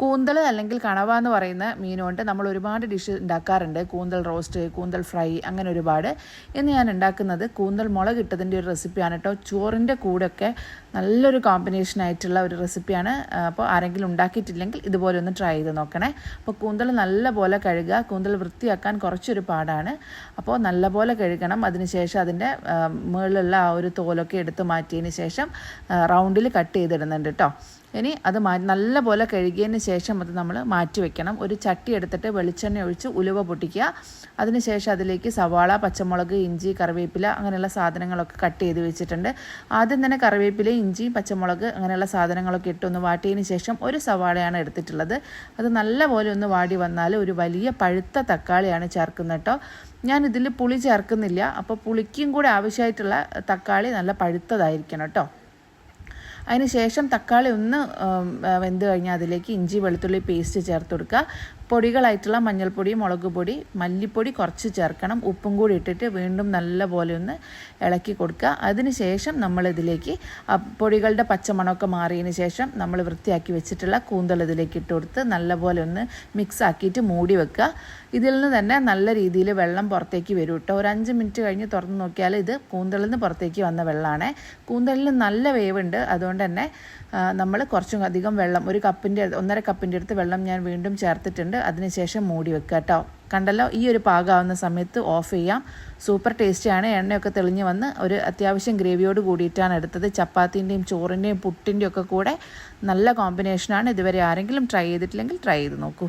കൂന്തൽ അല്ലെങ്കിൽ കണവ എന്ന് പറയുന്ന മീനുകൊണ്ട് നമ്മൾ ഒരുപാട് ഡിഷ് ഉണ്ടാക്കാറുണ്ട്. കൂന്തൽ റോസ്റ്റ് കൂന്തൽ ഫ്രൈ അങ്ങനെ ഒരുപാട്. ഇന്ന് ഞാൻ ഉണ്ടാക്കുന്നത് കൂന്തൽ മുളക് ഇട്ടതിന്റെ ഒരു റെസിപ്പിയാണ് കേട്ടോ. ചോറിന്റെ കൂടെയൊക്കെ നല്ലൊരു കോമ്പിനേഷൻ ആയിട്ടുള്ള ഒരു റെസിപ്പിയാണ്. അപ്പോൾ ആരെങ്കിലും ഉണ്ടാക്കിയിട്ടില്ലെങ്കിൽ ഇതുപോലെ ഒന്ന് ട്രൈ ചെയ്ത് നോക്കണേ. അപ്പോൾ കൂന്തൽ നല്ലപോലെ കഴുകുക. കൂന്തൽ വൃത്തിയാക്കാൻ കുറച്ചൊരു പാടാണ്. അപ്പോൾ നല്ലപോലെ കഴുകണം. അതിനുശേഷം അതിന്റെ മുകളിലുള്ള ആ ഒരു തോലൊക്കെ എടുത്ത് മാറ്റിയതിന് ശേഷം റൗണ്ടിൽ കട്ട് ചെയ്തിടുന്നുണ്ട് കേട്ടോ. ഇനി അത് നല്ലപോലെ കഴുകിയതിന് ശേഷം അത് നമ്മൾ മാറ്റി വെക്കണം. ഒരു ചട്ടി എടുത്തിട്ട് വെളിച്ചെണ്ണ ഒഴിച്ച് ഉലുവ പൊട്ടിക്കുക. അതിനുശേഷം അതിലേക്ക് സവാള പച്ചമുളക് ഇഞ്ചി കറിവേപ്പില അങ്ങനെയുള്ള സാധനങ്ങളൊക്കെ കട്ട് ചെയ്ത് വെച്ചിട്ടുണ്ട്. ആദ്യം തന്നെ കറിവേപ്പില ഇഞ്ചി പച്ചമുളക് അങ്ങനെയുള്ള സാധനങ്ങളൊക്കെ ഇട്ട് ഒന്ന് വാട്ടിയതിന് ശേഷം ഒരു സവാളയാണ് എടുത്തിട്ടുള്ളത്. അത് നല്ലപോലെ ഒന്ന് വാടി വന്നാൽ ഒരു വലിയ പഴുത്ത തക്കാളിയാണ് ചേർക്കുന്നത് കേട്ടോ. ഞാൻ ഇതിൽ പുളി ചേർക്കുന്നില്ല. അപ്പോൾ പുളിക്കും കൂടെ ആവശ്യമായിട്ടുള്ള തക്കാളി നല്ല പഴുത്തതായിരിക്കണം കേട്ടോ. അതിന് ശേഷം തക്കാളി ഒന്ന് വെന്ത് കഴിഞ്ഞാൽ അതിലേക്ക് ഇഞ്ചി വെളുത്തുള്ളി പേസ്റ്റ് ചേർത്ത് കൊടുക്കുക. പൊടികളായിട്ടുള്ള മഞ്ഞൾപ്പൊടി മുളക് പൊടി മല്ലിപ്പൊടി കുറച്ച് ചേർക്കണം. ഉപ്പും കൂടി ഇട്ടിട്ട് വീണ്ടും നല്ലപോലെ ഒന്ന് ഇളക്കി കൊടുക്കുക. അതിന് ശേഷം നമ്മളിതിലേക്ക് പൊടികളുടെ പച്ചമണമൊക്കെ മാറിയതിന് ശേഷം നമ്മൾ വൃത്തിയാക്കി വെച്ചിട്ടുള്ള കൂന്തൽ ഇതിലേക്ക് ഇട്ട് കൊടുത്ത് നല്ലപോലെ ഒന്ന് മിക്സ് ആക്കിയിട്ട് മൂടി വെക്കുക. ഇതിൽ നിന്ന് തന്നെ നല്ല രീതിയിൽ വെള്ളം പുറത്തേക്ക് വരും കേട്ടോ. ഒരു അഞ്ച് മിനിറ്റ് കഴിഞ്ഞ് തുറന്ന് നോക്കിയാൽ ഇത് കൂന്തലിൽ നിന്ന് പുറത്തേക്ക് വന്ന വെള്ളമാണ്. കൂന്തലിൽ നല്ല വേവുണ്ട്. അതുകൊണ്ട് തന്നെ നമ്മൾ കുറച്ചും അധികം വെള്ളം ഒരു കപ്പിന്റെ ഒന്നര കപ്പിന്റെ അടുത്ത് വെള്ളം ഞാൻ വീണ്ടും ചേർത്തിട്ടുണ്ട്. അതിനുശേഷം മൂടി വെക്കുക കേട്ടോ. കണ്ടല്ലോ ഈ ഒരു പാകാവുന്ന സമയത്ത് ഓഫ് ചെയ്യാം. സൂപ്പർ ടേസ്റ്റിയാണ് എണ്ണയൊക്കെ തെളിഞ്ഞ് വന്ന് ഒരു അത്യാവശ്യം ഗ്രേവിയോട് കൂടിയിട്ടാണ് എടുത്തത്. ചപ്പാത്തിന്റെയും ചോറിന്റെയും പുട്ടിന്റെയും ഒക്കെ കൂടെ നല്ല കോമ്പിനേഷനാണ് ഇതുവരെ ആരെങ്കിലും ട്രൈ ചെയ്തിട്ടില്ലെങ്കിൽ ട്രൈ ചെയ്ത് നോക്കൂ.